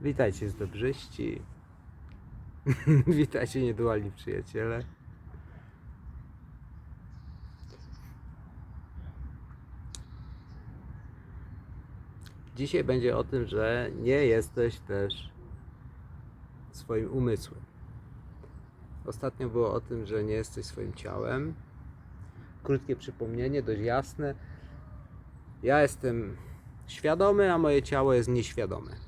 Witajcie z dobrzyści. Witajcie niedualni przyjaciele. Dzisiaj będzie o tym, że nie jesteś też swoim umysłem. Ostatnio było o tym, że nie jesteś swoim ciałem. Krótkie przypomnienie, dość jasne. Ja jestem świadomy, a moje ciało jest nieświadome.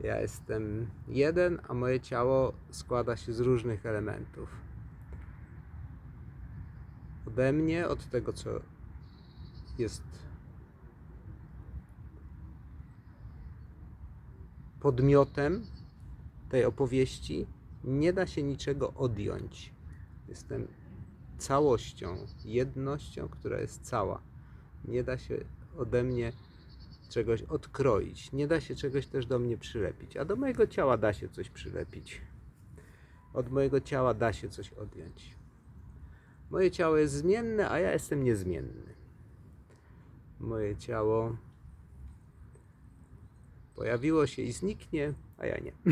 Ja jestem jeden, a moje ciało składa się z różnych elementów. Ode mnie, od tego, co jest podmiotem tej opowieści, nie da się niczego odjąć. Jestem całością, jednością, która jest cała. Nie da się ode mnie czegoś odkroić. Nie da się czegoś też do mnie przylepić. A do mojego ciała da się coś przylepić. Od mojego ciała da się coś odjąć. Moje ciało jest zmienne, a ja jestem niezmienny. Moje ciało pojawiło się i zniknie, a ja nie.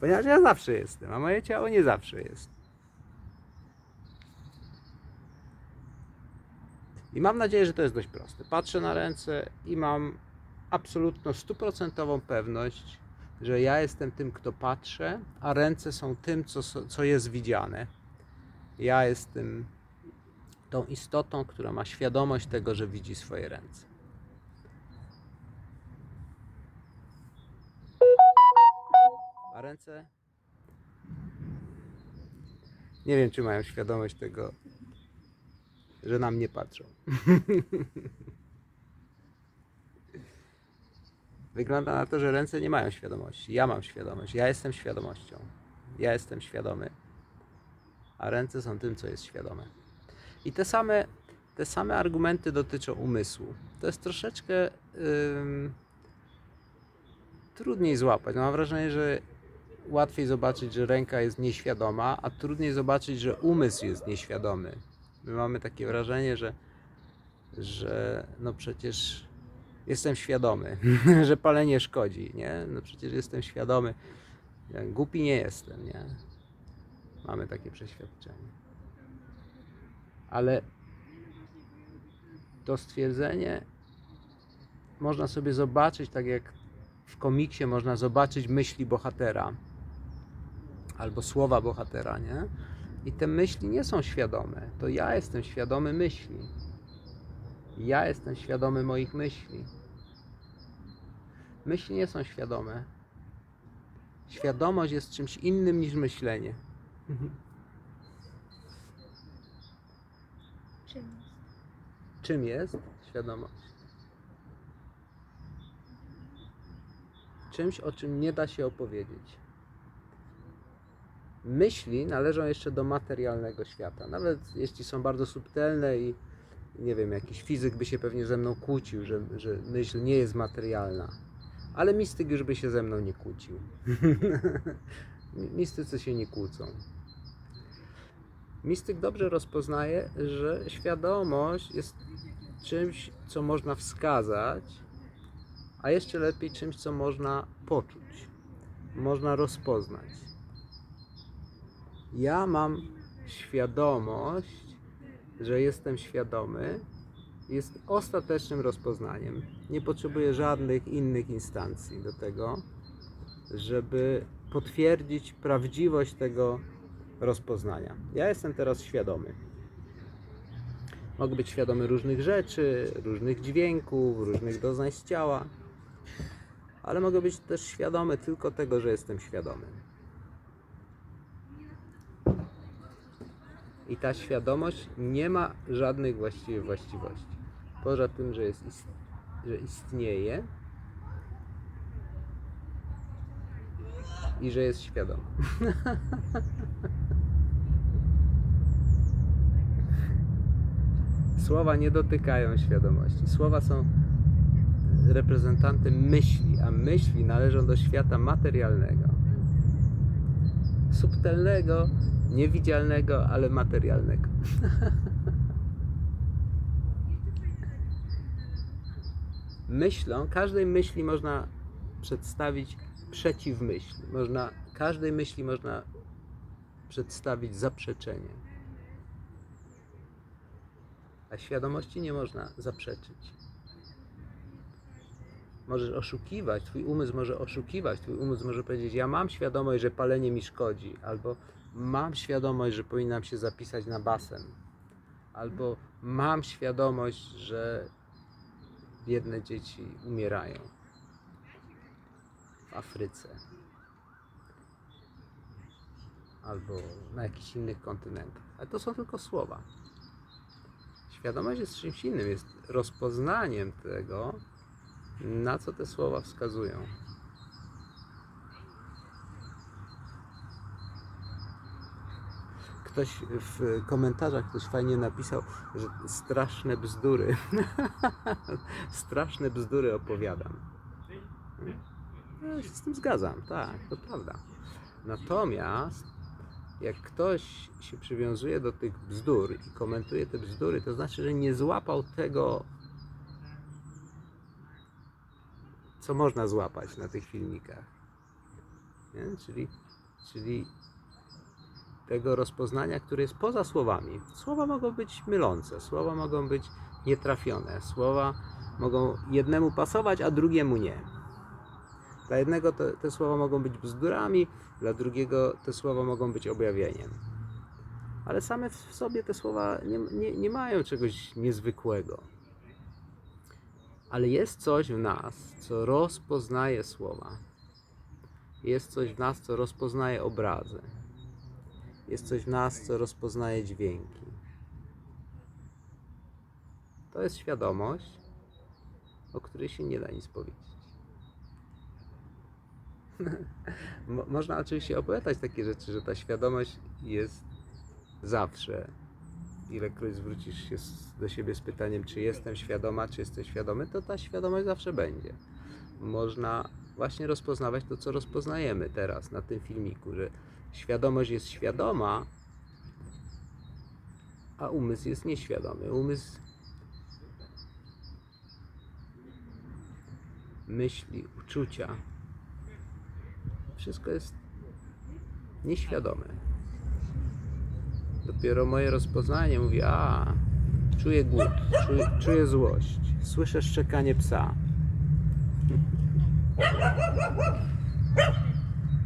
Ponieważ ja zawsze jestem, a moje ciało nie zawsze jest. I mam nadzieję, że to jest dość proste. Patrzę na ręce i mam absolutną, stuprocentową pewność, że ja jestem tym, kto patrzę, a ręce są tym, co, co jest widziane. Ja jestem tą istotą, która ma świadomość tego, że widzi swoje ręce. A ręce? Nie wiem, czy mają świadomość tego, że na mnie patrzą. Wygląda na to, że ręce nie mają świadomości. Ja mam świadomość. Ja jestem świadomością. Ja jestem świadomy. A ręce są tym, co jest świadome. I te same, te same argumenty dotyczą umysłu. To jest troszeczkę ym, trudniej złapać. Mam wrażenie, że łatwiej zobaczyć, że ręka jest nieświadoma, a trudniej zobaczyć, że umysł jest nieświadomy. My mamy takie wrażenie, że, że no przecież jestem świadomy, że palenie szkodzi, nie? No przecież jestem świadomy. Głupi nie jestem, nie? Mamy takie przeświadczenie. Ale to stwierdzenie można sobie zobaczyć, tak jak w komiksie można zobaczyć myśli bohatera albo słowa bohatera, nie? I te myśli nie są świadome. To ja jestem świadomy myśli. Ja jestem świadomy moich myśli. Myśli nie są świadome. Świadomość jest czymś innym niż myślenie. Czym? Czym jest świadomość? Czymś, o czym nie da się opowiedzieć. Myśli należą jeszcze do materialnego świata. Nawet jeśli są bardzo subtelne i nie wiem, jakiś fizyk by się pewnie ze mną kłócił, że, że myśl nie jest materialna. Ale mistyk już by się ze mną nie kłócił. Mistycy się nie kłócą. Mistyk dobrze rozpoznaje, że świadomość jest czymś, co można wskazać, a jeszcze lepiej czymś, co można poczuć, można rozpoznać. Ja mam świadomość, że jestem świadomy, jest ostatecznym rozpoznaniem. Nie potrzebuję żadnych innych instancji do tego, żeby potwierdzić prawdziwość tego rozpoznania. Ja jestem teraz świadomy. Mogę być świadomy różnych rzeczy, różnych dźwięków, różnych doznań z ciała, ale mogę być też świadomy tylko tego, że jestem świadomy. I ta świadomość nie ma żadnych właściwie właściwości. Poza tym, że, jest, ist- że istnieje i że jest świadoma. Słowa nie dotykają świadomości. Słowa są reprezentantem myśli, a myśli należą do świata materialnego. Subtelnego, niewidzialnego, ale materialnego. myślą, każdej myśli można przedstawić przeciwmyśl. Można, każdej myśli można przedstawić zaprzeczenie. A świadomości nie można zaprzeczyć. Możesz oszukiwać, twój umysł może oszukiwać, twój umysł może powiedzieć, ja mam świadomość, że palenie mi szkodzi, albo mam świadomość, że powinnam się zapisać na basen, albo mam świadomość, że biedne dzieci umierają w Afryce, albo na jakichś innych kontynentach. Ale to są tylko słowa. Świadomość jest czymś innym, jest rozpoznaniem tego, na co te słowa wskazują. Ktoś w komentarzach ktoś fajnie napisał, że straszne bzdury. straszne bzdury opowiadam. Ja się z tym zgadzam, tak, to prawda. Natomiast jak ktoś się przywiązuje do tych bzdur i komentuje te bzdury, to znaczy, że nie złapał tego, co można złapać na tych filmikach. Nie? Czyli, czyli tego rozpoznania, które jest poza słowami. Słowa mogą być mylące, słowa mogą być nietrafione, słowa mogą jednemu pasować, a drugiemu nie. Dla jednego te, te słowa mogą być bzdurami, dla drugiego te słowa mogą być objawieniem. Ale same w sobie te słowa nie, nie, nie mają czegoś niezwykłego. Ale jest coś w nas, co rozpoznaje słowa. Jest coś w nas, co rozpoznaje obrazy. Jest coś w nas, co rozpoznaje dźwięki. To jest świadomość, o której się nie da nic powiedzieć. Mo- Można oczywiście opowiadać takie rzeczy, że ta świadomość jest zawsze. Ilekroć zwrócisz się do siebie z pytaniem, czy jestem świadoma, czy jestem świadomy, to ta świadomość zawsze będzie. Można właśnie rozpoznawać to, co rozpoznajemy teraz na tym filmiku, że świadomość jest świadoma, a umysł jest nieświadomy. Umysł myśli, uczucia, wszystko jest nieświadome. Dopiero moje rozpoznanie mówi, a czuję głód, czuję, czuję złość, słyszę szczekanie psa.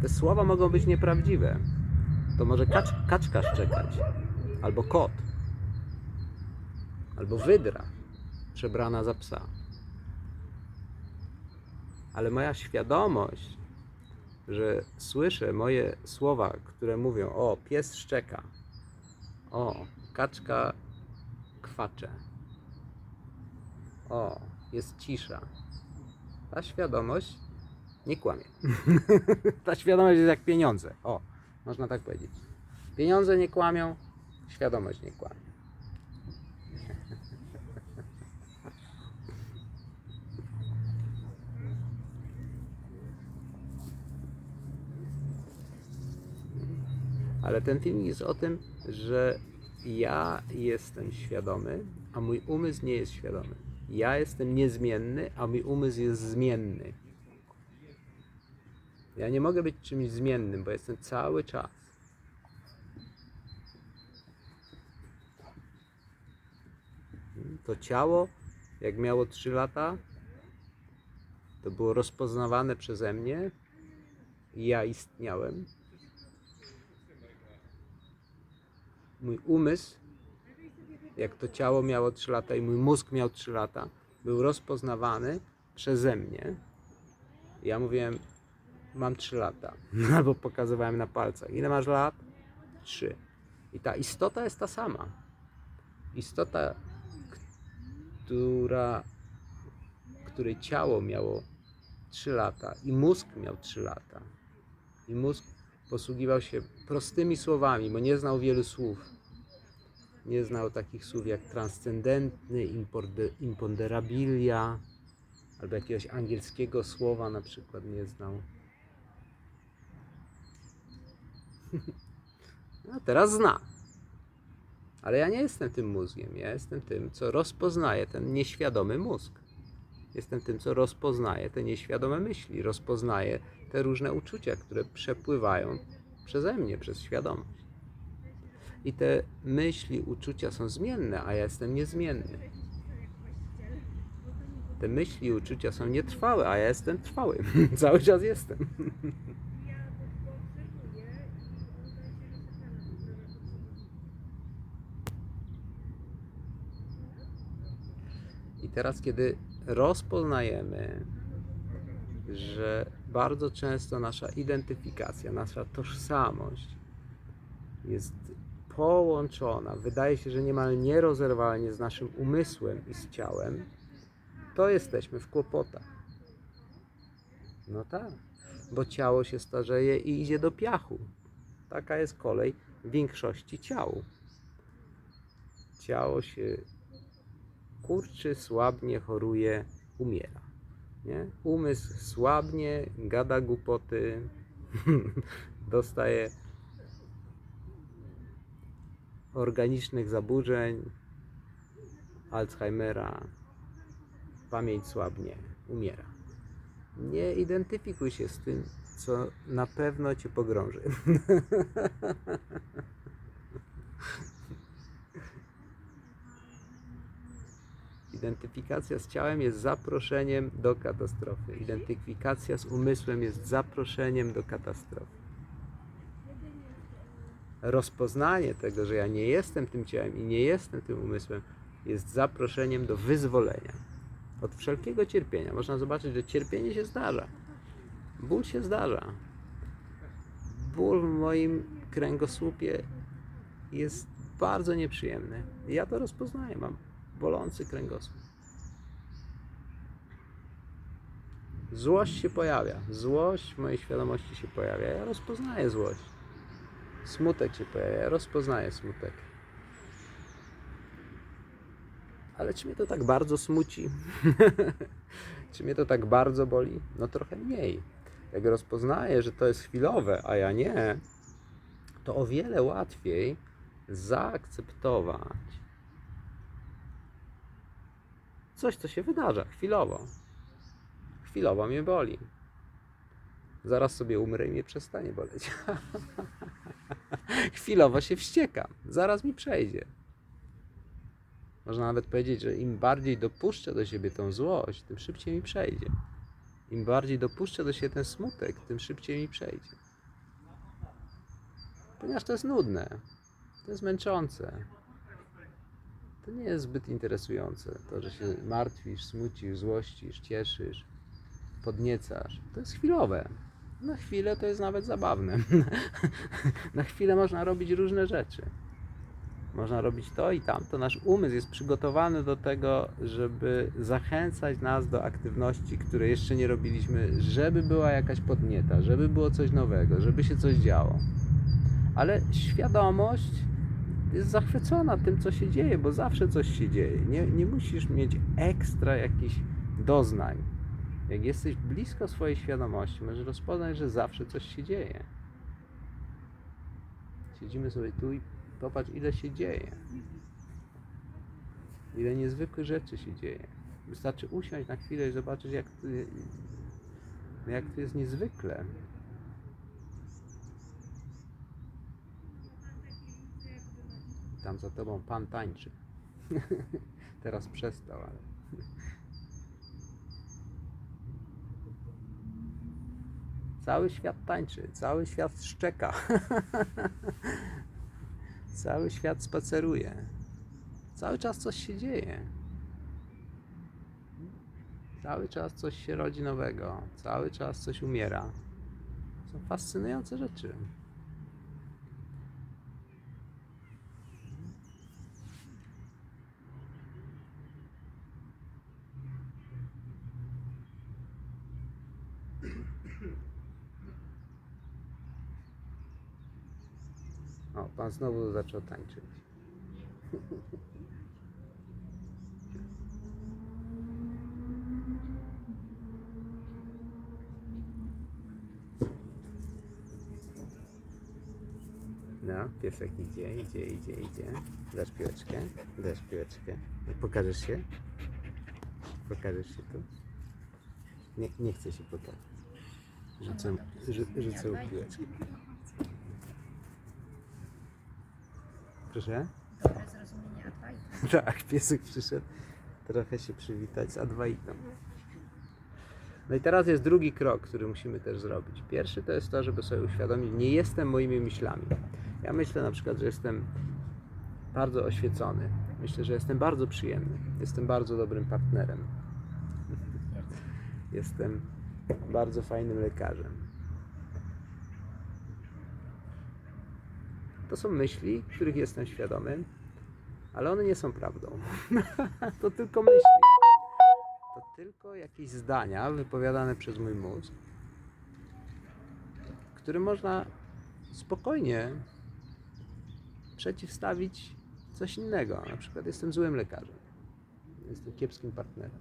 Te słowa mogą być nieprawdziwe. To może kacz, kaczka szczekać, albo kot, albo wydra przebrana za psa. Ale moja świadomość że słyszę moje słowa, które mówią: O, pies szczeka, o, kaczka kwacze, o, jest cisza. Ta świadomość nie kłamie. Ta świadomość jest jak pieniądze. O, można tak powiedzieć. Pieniądze nie kłamią, świadomość nie kłamie. Ale ten film jest o tym, że ja jestem świadomy, a mój umysł nie jest świadomy. Ja jestem niezmienny, a mój umysł jest zmienny. Ja nie mogę być czymś zmiennym, bo jestem cały czas. To ciało, jak miało 3 lata, to było rozpoznawane przeze mnie. Ja istniałem. Mój umysł, jak to ciało miało 3 lata i mój mózg miał 3 lata, był rozpoznawany przeze mnie. Ja mówiłem, mam 3 lata, albo pokazywałem na palcach. Ile masz lat? 3. I ta istota jest ta sama. Istota, która, której ciało miało 3 lata i mózg miał 3 lata. I mózg posługiwał się prostymi słowami, bo nie znał wielu słów. Nie znał takich słów jak transcendentny, imponderabilia, albo jakiegoś angielskiego słowa na przykład nie znał. A teraz zna. Ale ja nie jestem tym mózgiem, ja jestem tym, co rozpoznaje ten nieświadomy mózg. Jestem tym, co rozpoznaje te nieświadome myśli, rozpoznaje te różne uczucia, które przepływają przeze mnie, przez świadomość. I te myśli, uczucia są zmienne, a ja jestem niezmienny. Te myśli uczucia są nietrwałe, a ja jestem trwały. Cały czas jestem. I teraz, kiedy rozpoznajemy, że bardzo często nasza identyfikacja, nasza tożsamość jest połączona, wydaje się, że niemal nierozerwalnie z naszym umysłem i z ciałem, to jesteśmy w kłopotach. No tak, bo ciało się starzeje i idzie do piachu. Taka jest kolej większości ciał. Ciało się kurczy, słabnie, choruje, umiera. Nie? Umysł słabnie, gada głupoty, dostaje organicznych zaburzeń, Alzheimera, pamięć słabnie, umiera. Nie identyfikuj się z tym, co na pewno cię pogrąży. Identyfikacja z ciałem jest zaproszeniem do katastrofy. Identyfikacja z umysłem jest zaproszeniem do katastrofy. Rozpoznanie tego, że ja nie jestem tym ciałem i nie jestem tym umysłem, jest zaproszeniem do wyzwolenia od wszelkiego cierpienia. Można zobaczyć, że cierpienie się zdarza. Ból się zdarza. Ból w moim kręgosłupie jest bardzo nieprzyjemny. Ja to rozpoznaję. Mam bolący kręgosłup. Złość się pojawia. Złość w mojej świadomości się pojawia. Ja rozpoznaję złość. Smutek się pojawia. Ja rozpoznaję smutek. Ale czy mnie to tak bardzo smuci? czy mnie to tak bardzo boli? No trochę mniej. Jak rozpoznaję, że to jest chwilowe, a ja nie, to o wiele łatwiej zaakceptować coś, co się wydarza chwilowo. Chwilowo mnie boli. Zaraz sobie umrę i mnie przestanie boleć. chwilowo się wściekam. Zaraz mi przejdzie. Można nawet powiedzieć, że im bardziej dopuszczę do siebie tą złość, tym szybciej mi przejdzie. Im bardziej dopuszczę do siebie ten smutek, tym szybciej mi przejdzie. Ponieważ to jest nudne, to jest męczące. To nie jest zbyt interesujące. To, że się martwisz, smucisz, złościsz, cieszysz, podniecasz. To jest chwilowe. Na chwilę to jest nawet zabawne. Na chwilę można robić różne rzeczy. Można robić to i tamto. Nasz umysł jest przygotowany do tego, żeby zachęcać nas do aktywności, które jeszcze nie robiliśmy, żeby była jakaś podnieta, żeby było coś nowego, żeby się coś działo. Ale świadomość jest zachwycona tym, co się dzieje, bo zawsze coś się dzieje. Nie, nie musisz mieć ekstra jakichś doznań. Jak jesteś blisko swojej świadomości, możesz rozpoznać, że zawsze coś się dzieje. Siedzimy sobie tu i Popatrz, ile się dzieje. Ile niezwykłych rzeczy się dzieje. Wystarczy usiąść na chwilę i zobaczyć, jak tu, jak tu jest niezwykle. Tam za tobą pan tańczy. Teraz przestał, ale. Cały świat tańczy, cały świat szczeka. Cały świat spaceruje. Cały czas coś się dzieje. Cały czas coś się rodzi nowego. Cały czas coś umiera. Są fascynujące rzeczy. Pan znowu zaczął tańczyć. No, piesek idzie, idzie, idzie, idzie. Dasz piłeczkę, dasz piłeczkę. Pokażesz się? Pokażesz się tu? Nie, nie chcę się pokazać. Rzucę, rzu, rzucę piłeczkę. Proszę? Dobre zrozumienie Adwaita. Tak, piesek przyszedł trochę się przywitać z Adwaitą. No i teraz jest drugi krok, który musimy też zrobić. Pierwszy to jest to, żeby sobie uświadomić, nie jestem moimi myślami. Ja myślę na przykład, że jestem bardzo oświecony. Myślę, że jestem bardzo przyjemny. Jestem bardzo dobrym partnerem. Jestem bardzo fajnym lekarzem. To są myśli, których jestem świadomy, ale one nie są prawdą. to tylko myśli. To tylko jakieś zdania wypowiadane przez mój mózg, które można spokojnie przeciwstawić coś innego. Na przykład jestem złym lekarzem. Jestem kiepskim partnerem.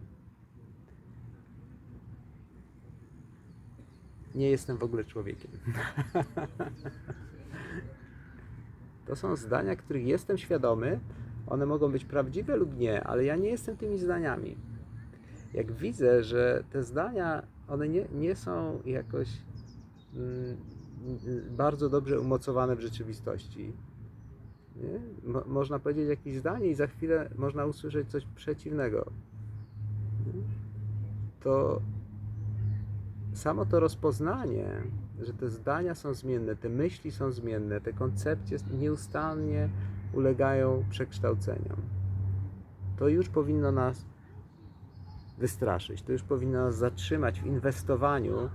Nie jestem w ogóle człowiekiem. To są zdania, których jestem świadomy. One mogą być prawdziwe lub nie, ale ja nie jestem tymi zdaniami. Jak widzę, że te zdania, one nie, nie są jakoś mm, bardzo dobrze umocowane w rzeczywistości? Mo, można powiedzieć jakieś zdanie i za chwilę można usłyszeć coś przeciwnego. To samo to rozpoznanie, że te zdania są zmienne, te myśli są zmienne, te koncepcje nieustannie ulegają przekształceniom, to już powinno nas wystraszyć, to już powinno nas zatrzymać w inwestowaniu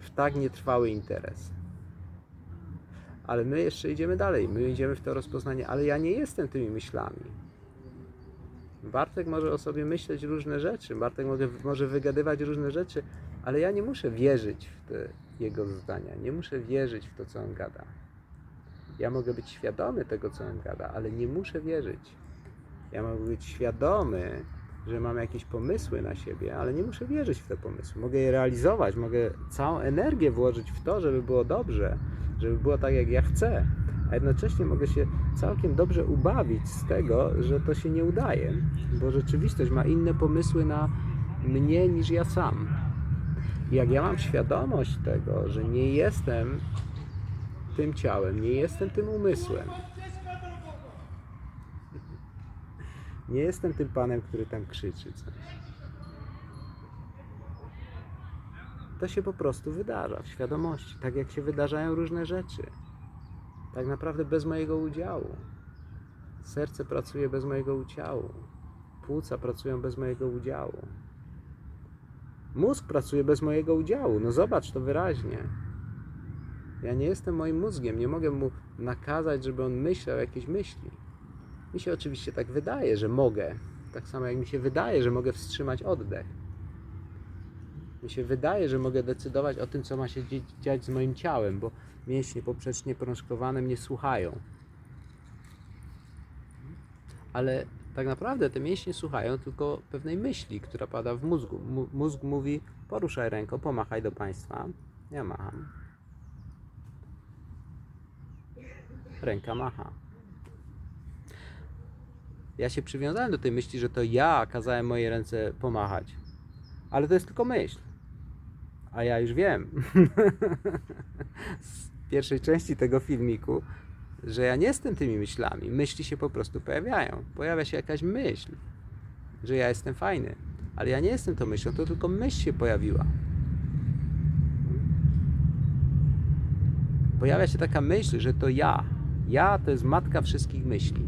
w tak nietrwały interes. Ale my jeszcze idziemy dalej, my idziemy w to rozpoznanie, ale ja nie jestem tymi myślami. Bartek może o sobie myśleć różne rzeczy, Bartek może, może wygadywać różne rzeczy, ale ja nie muszę wierzyć w te jego zdania, nie muszę wierzyć w to, co on gada. Ja mogę być świadomy tego, co on gada, ale nie muszę wierzyć. Ja mogę być świadomy, że mam jakieś pomysły na siebie, ale nie muszę wierzyć w te pomysły. Mogę je realizować, mogę całą energię włożyć w to, żeby było dobrze, żeby było tak, jak ja chcę, a jednocześnie mogę się całkiem dobrze ubawić z tego, że to się nie udaje, bo rzeczywistość ma inne pomysły na mnie niż ja sam. Jak ja mam świadomość tego, że nie jestem tym ciałem, nie jestem tym umysłem, nie jestem tym panem, który tam krzyczy coś. To się po prostu wydarza w świadomości, tak jak się wydarzają różne rzeczy. Tak naprawdę bez mojego udziału. Serce pracuje bez mojego udziału. Płuca pracują bez mojego udziału. Mózg pracuje bez mojego udziału. No zobacz to wyraźnie. Ja nie jestem moim mózgiem, nie mogę mu nakazać, żeby on myślał jakieś myśli. Mi się oczywiście tak wydaje, że mogę. Tak samo jak mi się wydaje, że mogę wstrzymać oddech. Mi się wydaje, że mogę decydować o tym, co ma się dziać z moim ciałem, bo mięśnie poprzecznie prążkowane mnie słuchają. Ale tak naprawdę te mięśnie słuchają tylko pewnej myśli, która pada w mózgu. Mu- Mózg mówi: poruszaj ręką, pomachaj do państwa. Ja macham. Ręka macha. Ja się przywiązałem do tej myśli, że to ja kazałem mojej ręce pomachać. Ale to jest tylko myśl. A ja już wiem z pierwszej części tego filmiku, że ja nie jestem tymi myślami. Myśli się po prostu pojawiają. Pojawia się jakaś myśl, że ja jestem fajny. Ale ja nie jestem tą myślą, to tylko myśl się pojawiła. Pojawia się taka myśl, że to ja. Ja to jest matka wszystkich myśli.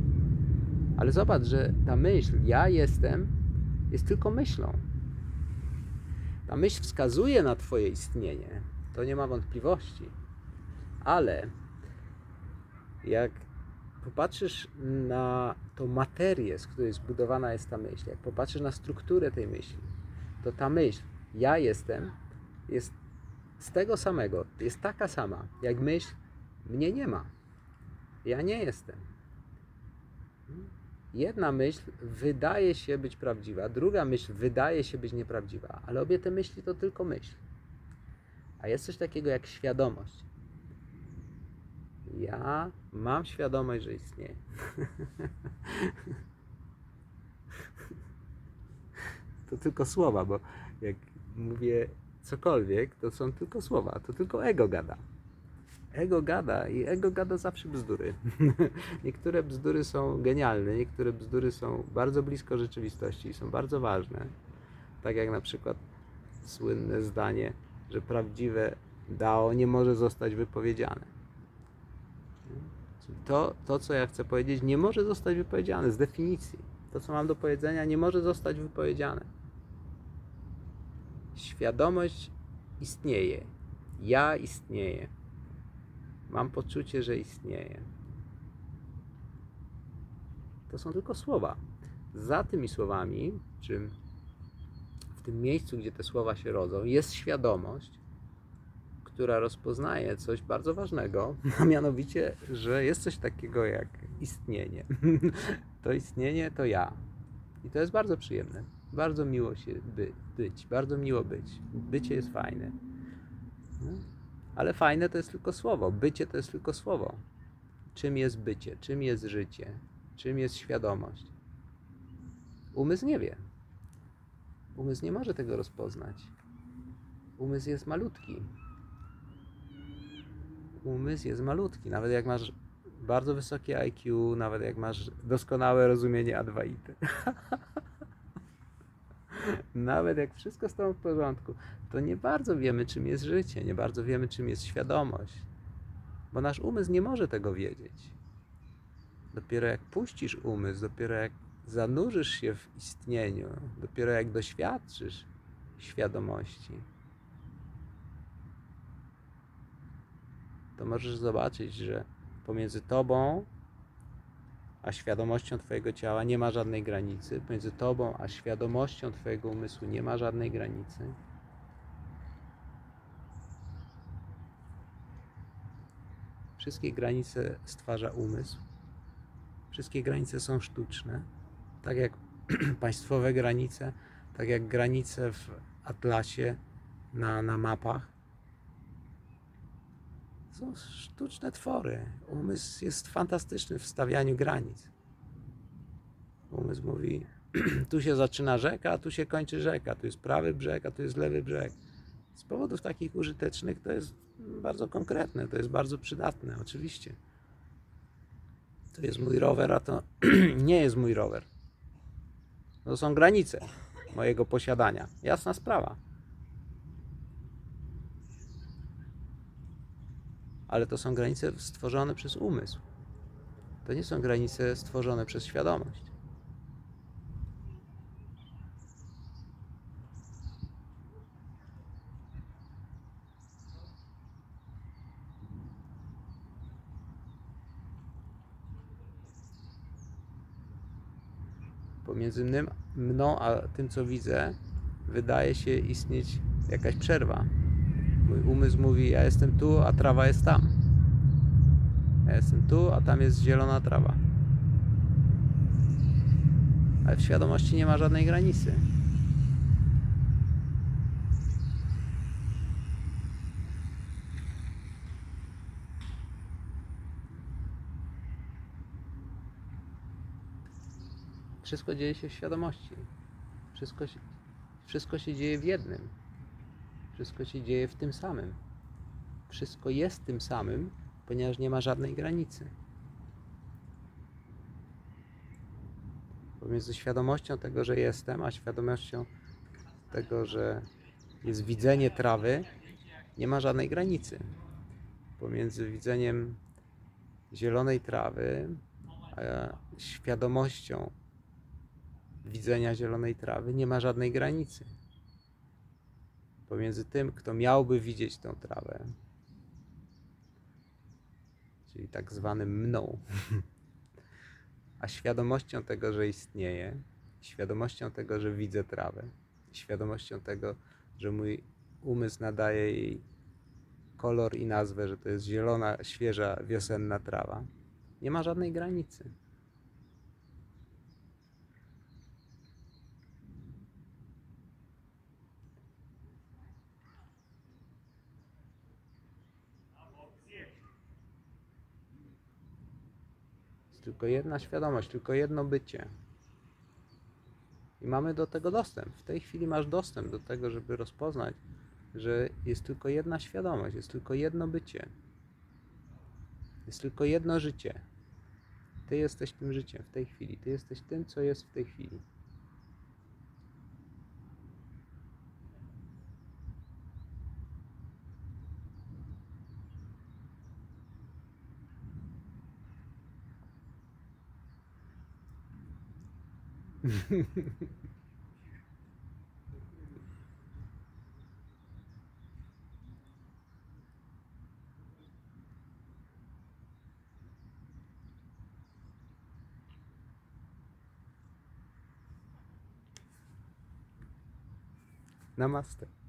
Ale zobacz, że ta myśl, ja jestem, jest tylko myślą. Ta myśl wskazuje na Twoje istnienie, to nie ma wątpliwości. Ale jak popatrzysz na tą materię, z której zbudowana jest ta myśl, jak popatrzysz na strukturę tej myśli, to ta myśl, ja jestem, jest z tego samego, jest taka sama, jak myśl, mnie nie ma. Ja nie jestem. Jedna myśl wydaje się być prawdziwa, druga myśl wydaje się być nieprawdziwa, ale obie te myśli to tylko myśl. A jest coś takiego jak świadomość. Ja mam świadomość, że istnieje. To tylko słowa, bo jak mówię cokolwiek, to są tylko słowa, to tylko ego gada. Ego gada i ego gada zawsze bzdury. niektóre bzdury są genialne, niektóre bzdury są bardzo blisko rzeczywistości i są bardzo ważne. Tak jak na przykład słynne zdanie, że prawdziwe Dao nie może zostać wypowiedziane. To, to, co ja chcę powiedzieć, nie może zostać wypowiedziane z definicji. To, co mam do powiedzenia, nie może zostać wypowiedziane. Świadomość istnieje. Ja istnieję. Mam poczucie, że istnieje. To są tylko słowa. Za tymi słowami, czy w tym miejscu, gdzie te słowa się rodzą, jest świadomość, która rozpoznaje coś bardzo ważnego, a mianowicie, że jest coś takiego jak istnienie. To istnienie to ja. I to jest bardzo przyjemne. Bardzo miło się by, być, bardzo miło być. Bycie jest fajne. No. Ale fajne to jest tylko słowo. Bycie to jest tylko słowo. Czym jest bycie? Czym jest życie? Czym jest świadomość? Umysł nie wie. Umysł nie może tego rozpoznać. Umysł jest malutki. Umysł jest malutki. Nawet jak masz bardzo wysokie IQ, nawet jak masz doskonałe rozumienie Advaity. nawet jak wszystko z tobą w porządku, to nie bardzo wiemy, czym jest życie, nie bardzo wiemy, czym jest świadomość. Bo nasz umysł nie może tego wiedzieć. Dopiero jak puścisz umysł, dopiero jak zanurzysz się w istnieniu, dopiero jak doświadczysz świadomości, to możesz zobaczyć, że pomiędzy tobą a świadomością Twojego ciała nie ma żadnej granicy. Pomiędzy Tobą a świadomością Twojego umysłu nie ma żadnej granicy. Wszystkie granice stwarza umysł. Wszystkie granice są sztuczne. Tak jak państwowe granice, tak jak granice w atlasie na, na mapach. Są sztuczne twory. Umysł jest fantastyczny w stawianiu granic. Umysł mówi, tu się zaczyna rzeka, a tu się kończy rzeka, tu jest prawy brzeg, a tu jest lewy brzeg. Z powodów takich użytecznych to jest bardzo konkretne, to jest bardzo przydatne, oczywiście. To jest mój rower, a to nie jest mój rower. To są granice mojego posiadania. Jasna sprawa. Ale to są granice stworzone przez umysł. To nie są granice stworzone przez świadomość. Pomiędzy mną a tym, co widzę, wydaje się istnieć jakaś przerwa. Mój umysł mówi: Ja jestem tu, a trawa jest tam. Ja jestem tu, a tam jest zielona trawa. Ale w świadomości nie ma żadnej granicy. Wszystko dzieje się w świadomości. Wszystko wszystko się dzieje w jednym. Wszystko się dzieje w tym samym. Wszystko jest tym samym, ponieważ nie ma żadnej granicy. Pomiędzy świadomością tego, że jestem, a świadomością tego, że jest widzenie trawy, nie ma żadnej granicy. Pomiędzy widzeniem zielonej trawy, a świadomością widzenia zielonej trawy, nie ma żadnej granicy pomiędzy tym, kto miałby widzieć tą trawę, czyli tak zwanym mną, a świadomością tego, że istnieje, świadomością tego, że widzę trawę, świadomością tego, że mój umysł nadaje jej kolor i nazwę, że to jest zielona, świeża, wiosenna trawa. Nie ma żadnej granicy. Tylko jedna świadomość, tylko jedno bycie. I mamy do tego dostęp. W tej chwili masz dostęp do tego, żeby rozpoznać że jest tylko jedna świadomość, jest tylko jedno bycie. Jest tylko jedno życie. Ty jesteś tym życiem w tej chwili. Ty jesteś tym, co jest w tej chwili. ナマステ。